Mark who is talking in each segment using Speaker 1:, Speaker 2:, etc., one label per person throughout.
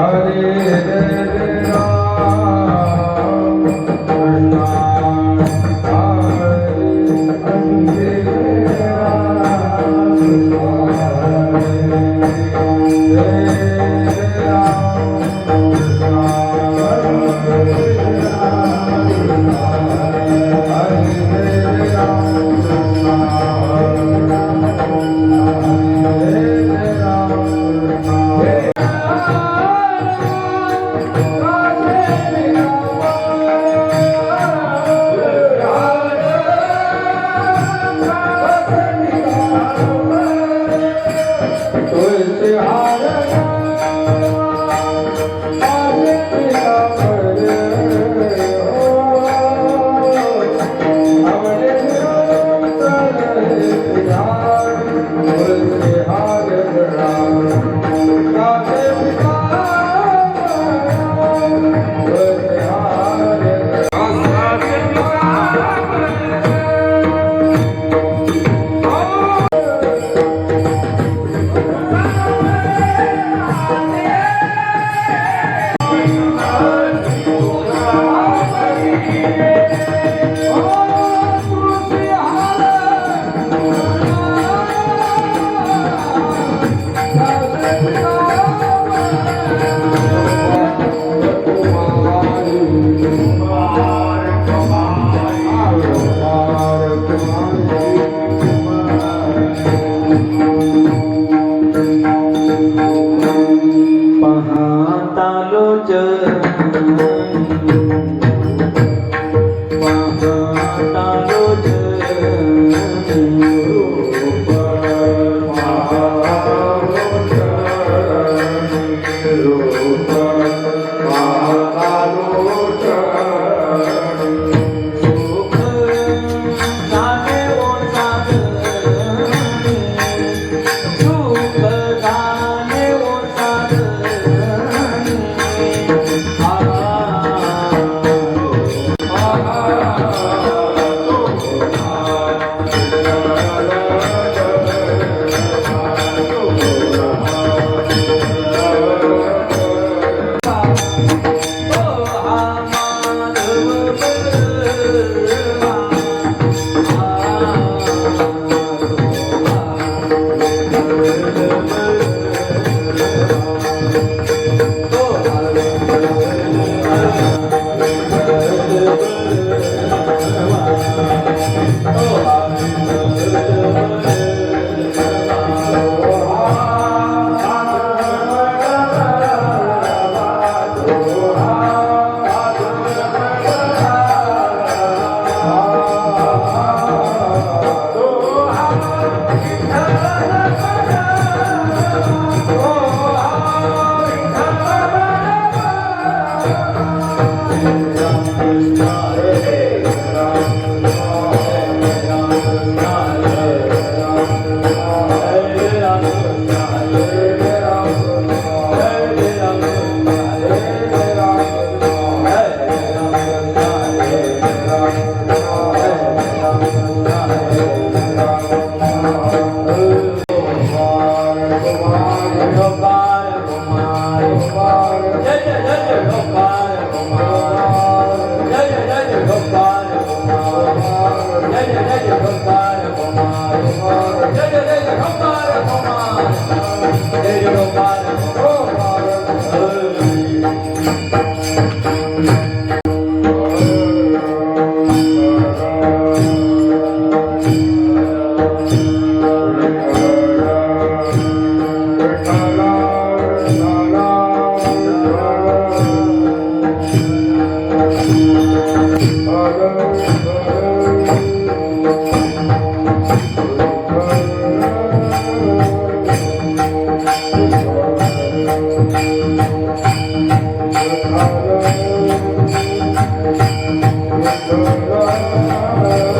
Speaker 1: हरे
Speaker 2: Thank you. Música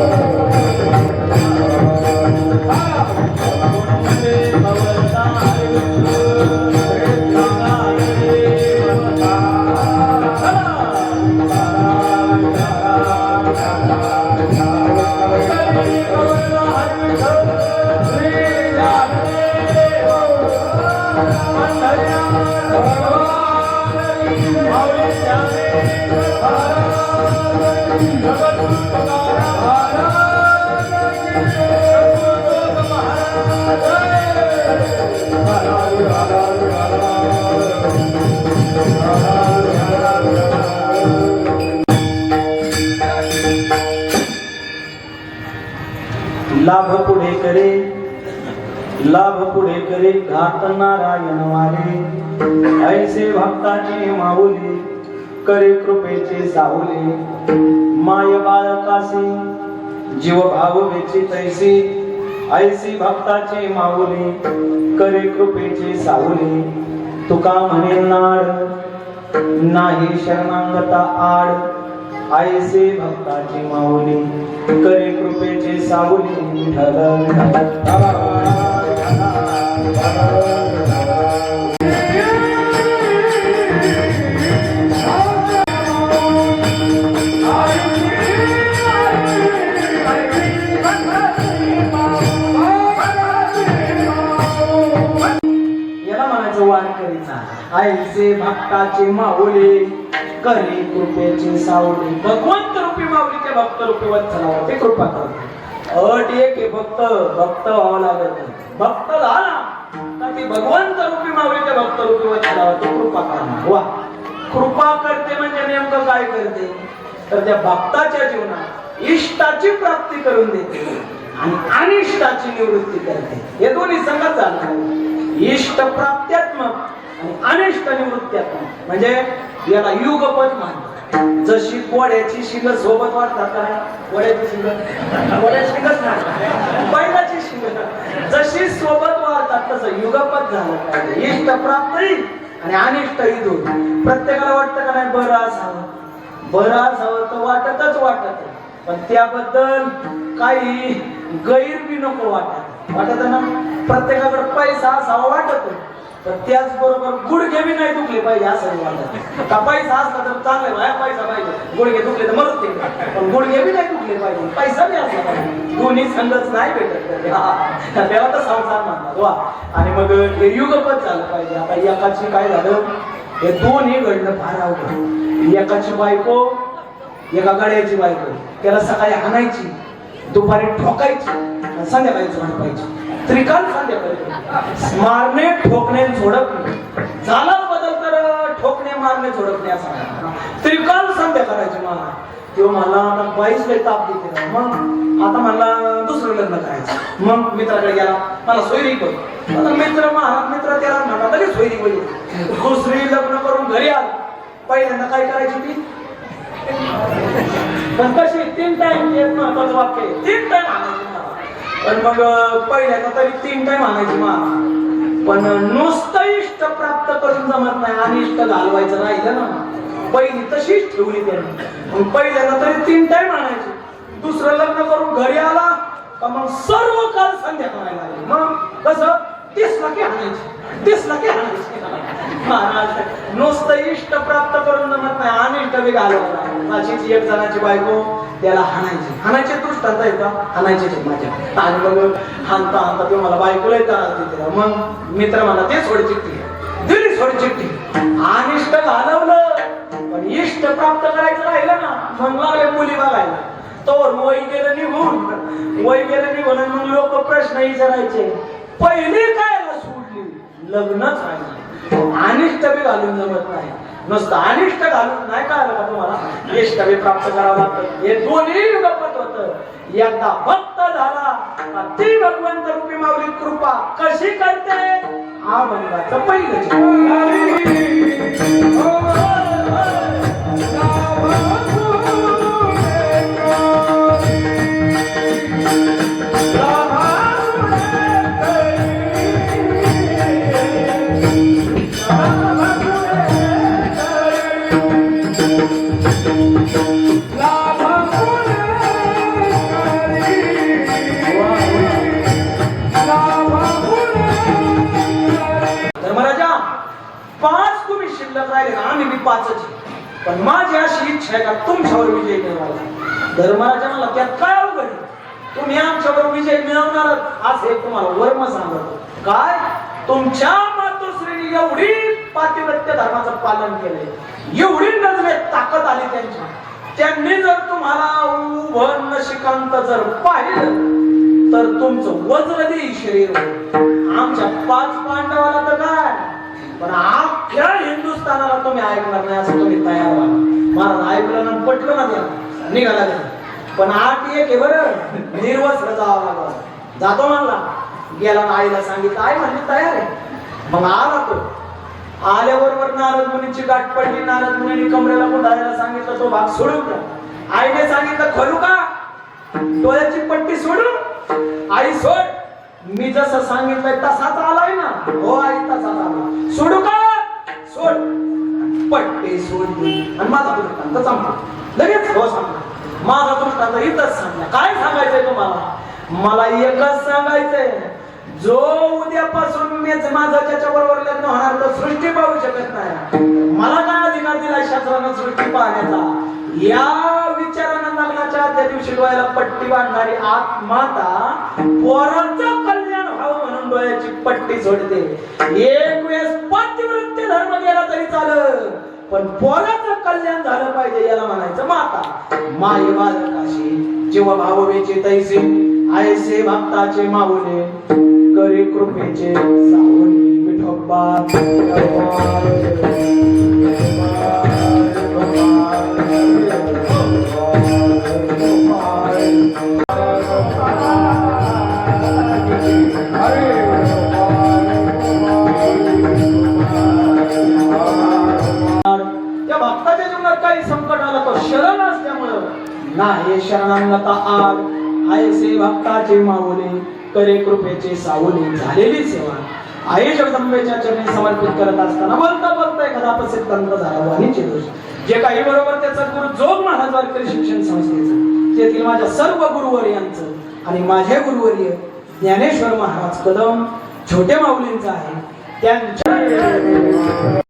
Speaker 3: लाभ पुढे करे. लाभ पुढे करे. घात नारायण वारे. ऐसे भक्ताचे माऊली करे कृपेचे सावले माय बाळकासी जीव भाव वेची तैसी. ऐसी भक्ताचे माऊली करे कृपेचे सावले तुका म्हणे नाड नाही शरणांगता आड. ऐसे भक्ताची माऊली करे कृपेचे सावली विठ्ठल याला ऐसे भक्ताचे माऊली करी कृपेची सावली. भगवंत रूपी माऊली ते भक्त रूपी वत्सला ते कृपा करते अट एक हे भक्त भक्त व्हावं लागत भक्त झाला तर ती भगवंत रूपी माऊली ते भक्त रूपी वत्सला ते कृपा करणार. वा. कृपा करते म्हणजे नेमकं काय करते? तर त्या भक्ताच्या जीवनात इष्टाची प्राप्ती करून देते आणि अनिष्टाची निवृत्ती करते. हे दोन्ही संगत झालं इष्ट प्राप्त्यात्मक आणि अनिष्ट निवृत्त्यात्मक म्हणजे याला युगपद मानतात. जशी कोड्याची शिंग सोबत वाढतात का कोड्याची शिंग. गोड्याची शिंगच नाही. बैलाची शिंग. जशी सोबत वाढतात तसं युगपद झालं पाहिजे. इष्ट प्राप्तही आणि अनिष्ट ही दोन प्रत्येकाला वाटतं का नाही? बरं असावं बरं असावं तर वाटतच वाटत पण त्याबद्दल काही गैर बी नको वाटत. वाटत ना? प्रत्येकाकडे पैसा असावा वाटत तर त्याचबरोबर गुडघे बी नाही दुखले पाहिजे असं म्हणतात का पैसा असला तर चांगले बाया पैसा पाहिजे. गुडघे दुखले तर मरत ते पण गुडघे बी नाही दुखले पाहिजे पैसा बी असला पाहिजे. दोन्ही संघच नाही भेटत. हा. तेव्हा तर संसार म्हणतात वा. आणि मग हे युगपत झालं पाहिजे. आता एकाची काय झालं? हे दोन्ही घडलं फार अवघड एकाची बायको एका गड्याची बायको. त्याला सकाळी हाणायची दुपारी ठोकायची आणि संध्याकाळी पाहिजे त्रिकाल संध्याकाळी मारणे ठोकणे झोडपणे. झाला बदल तर ठोकणे मारणे झोडपणे असं त्रिकाल संध्या करायची मला तेव्हा मला आता बाईस वेळ ताप देते मग आता मला दुसरं लग्न करायचं. मग मित्राकडे गेला. मला सोयरी कर आता मित्र महाराज मित्र त्याला म्हणा तरी सोयरी होईल दुसरी लग्न करून घरी आला. पहिल्यांदा काय करायची ती? पण कशी तीन टाइम एक महत्वाचं वाक्य तीन टाइम आणायची. पण मग पहिल्या तरी तीन टाइम आणायची मला पण नुसतं इष्ट प्राप्त करून जमत नाही आणि इष्ट घालवायचं राहिलं ना. पहिली तशीच ठेवली त्याने. मग पहिल्याला तरी तीन टाइम आणायची. दुसरं लग्न करून घरी आला का मग सर्व काल संध्या करायला लागली. मग कसं? तीस लाखे आणायची. तीस लाखे आणायची. महाराज नुसतं इष्ट प्राप्त करून जमत नाही अनिष्ट बी घालवला अशीच एक जणाची बायको त्याला हाणायची. हाणायचे दृष्टांत आहे हाणायचे माझ्या. आणि मग हाणता हानता ते मला बायकोला येतात मग मित्र मला ते सोड चिठ्ठी. दिली सोड चिठ्ठी. अनिष्ट घालवलं पण इष्ट प्राप्त करायचं राहिलं ना मग लागले मुली बघायला. तोर वय गेलं निघून. वय गेलं निघून मग लोक प्रश्न विचारायचे पहिली काय सोडली? लग्नच राहिलं अनिष्ट बी घालून जमत नाही. नुसतं अनिष्ट घालून नाही काय का तुम्हाला? इष्ट बी प्राप्त करावं लागतं. हे दोन्ही युगपत होत. एकदा भक्त झाला ती भगवंत रूपी माऊली कृपा कशी करते? हा म्हणवाचं पहिलं पाच तुम्ही शिल्लक राहिले ना आम्ही बी पाचच आहे. पण माझी अशी इच्छा आहे का तुमच्यावर विजय मिळवायला धर्मराजा मला त्यात काय अवघड तुम्ही आमच्यावर विजय मिळवणार असं एक तुम्हाला वर्म सांगत. काय? तुमच्या मातोश्रेणी एवढी पातिवृत्य धर्माचं पालन केलंय. एवढी नजरे ताकद आली त्यांच्या. त्यांनी जर तुम्हाला उभं नशिकांत जर पाहिलं तर तुमचं वज्र देई शरीर आमच्या पाच पांडवाला तर काय? ऐकणार नाही असं तुम्ही तयार व्हा. महाराज ऐकलं ना पटलं ना त्याला. निघाला पण आठ एक आहे बरं निर्वस्त्र जावं लागला. जातो म्हणला. गेला आईला सांगितलं आई म्हणजे तयार आहे. मग आला तो. आल्याबरोबर नारद मुनीची गाठ पडली. नारद मुनीने कमरेला गुंडाळायला सांगितलं तो भाग सोडून द्या आईने सांगितलं खरू का? डोळ्याची पट्टी सोडू आई सोड. मी जसं सांगितलंय तसाच आलाय ना. हो आई तसाच आला. सोडू का? सोड. पट्टे सोड आणि माझा दृष्टांत संपला लगेच हो सांगला माझा दृष्टांत इथंच सांगला काय सांगायचंय तुम्हाला? मला एकच सांगायचंय. जो उद्यापासून मीच माझं त्याच्या बरोबर लग्न होणार तर सृष्टी पाहू शकत नाही. मला काय अधिकार दिला शास्त्रानं सृष्टी पाहण्याचा? या विचारानं लग्नाच्या त्या दिवशी डोळ्याला पट्टी बांधणारी आत्माता पोरांचा डोळ्याची पट्टी सोडते एक वेळेस पतिवृत्ती धर्म गेला तरी चालत पण पोराचं कल्याण झालं पाहिजे याला म्हणायचं माता. माई बालकाशी जेव्हा भाववेचे तैसे आयसे भक्ताचे माऊले करी कृपेचे सावली विठोबा कृपेचे सावली झालेली सेवा. आई जगदंबेच्या चरणी समर्पित करत असताना बोलता बोलता एखादा प्रसिद्धांत झाला वाणीचे दोष. जे काही बरोबर त्याचा गुरु जोग महाराज वारकरी शिक्षण संस्थेचं. तेथील माझ्या सर्व गुरुवर्यांचं आणि माझे गुरुवर्य ज्ञानेश्वर महाराज कदम छोटे माऊलींचं आहे. त्यांच्या